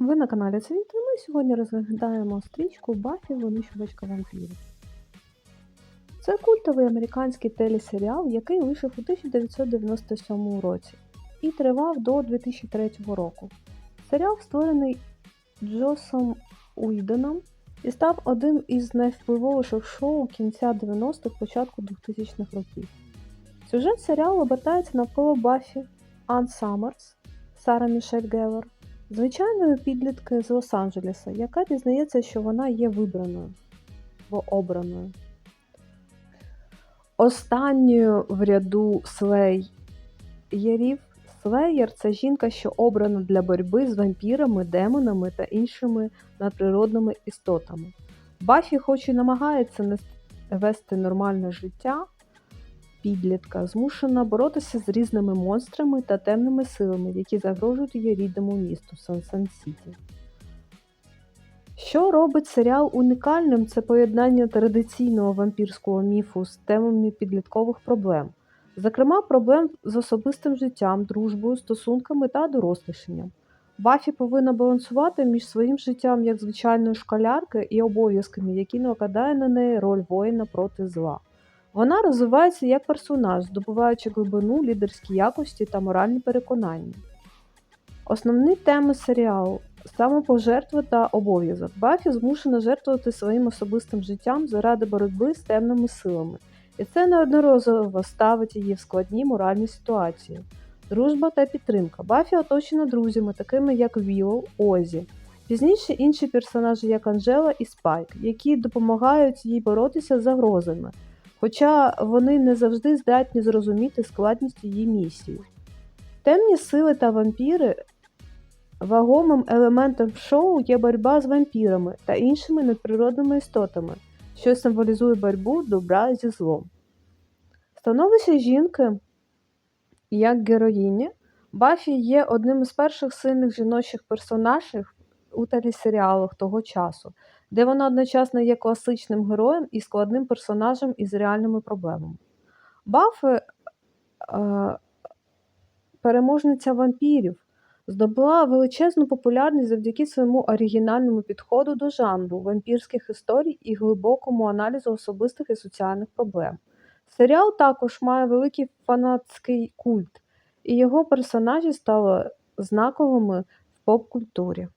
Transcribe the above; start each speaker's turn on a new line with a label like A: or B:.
A: Ви на каналі Цвіт, і ми сьогодні розглядаємо стрічку Баффі винищувачка вампірів. Це культовий американський телесеріал, який вийшов у 1997 році і тривав до 2003 року. Серіал створений Джосом Уйденом і став одним із найвпливовіших шоу кінця 90-х, початку 2000-х років. Сюжет серіалу обертається навколо Баффі, Ан Саммерс, Сара Мішель Геллер, звичайної підлітки з Лос-Анджелеса, яка дізнається, що вона є вибраною або обраною. Останньою в ряду слеєрів Слеєр це жінка, що обрана для боротьби з вампірами, демонами та іншими надприродними істотами. Баффі, хоч і намагається вести нормальне життя, підлітка змушена боротися з різними монстрами та темними силами, які загрожують її рідному місту Сан-Сан-Сіті. Що робить серіал унікальним, це поєднання традиційного вампірського міфу з темами підліткових проблем, зокрема, проблем з особистим життям, дружбою, стосунками та дорослішанням. Баффі повинна балансувати між своїм життям як звичайної школярки і обов'язками, які накладає на неї роль воїна проти зла. Вона розвивається як персонаж, здобуваючи глибину, лідерські якості та моральні переконання. Основні теми серіалу самопожертва та обов'язок. Баффі змушена жертвувати своїм особистим життям заради боротьби з темними силами, і це неодноразово ставить її в складні моральні ситуації. Дружба та підтримка. Баффі оточена друзями, такими як Вілл, Озі. Пізніше інші персонажі, як Анжела і Спайк, які допомагають їй боротися з загрозами, хоча вони не завжди здатні зрозуміти складність її місії. Темні сили та вампіри вагомим елементом шоу є боротьба з вампірами та іншими надприродними істотами, що символізує боротьбу добра зі злом. Становище жінки як героїні Баффі є одним із перших сильних жіночих персонажів у телесеріалах того часу, де вона одночасно є класичним героєм і складним персонажем із реальними проблемами. Баффі е, переможниця вампірів здобула величезну популярність завдяки своєму оригінальному підходу до жанру вампірських історій і глибокому аналізу особистих і соціальних проблем. Серіал також має великий фанатський культ, і його персонажі стали знаковими в поп-культурі.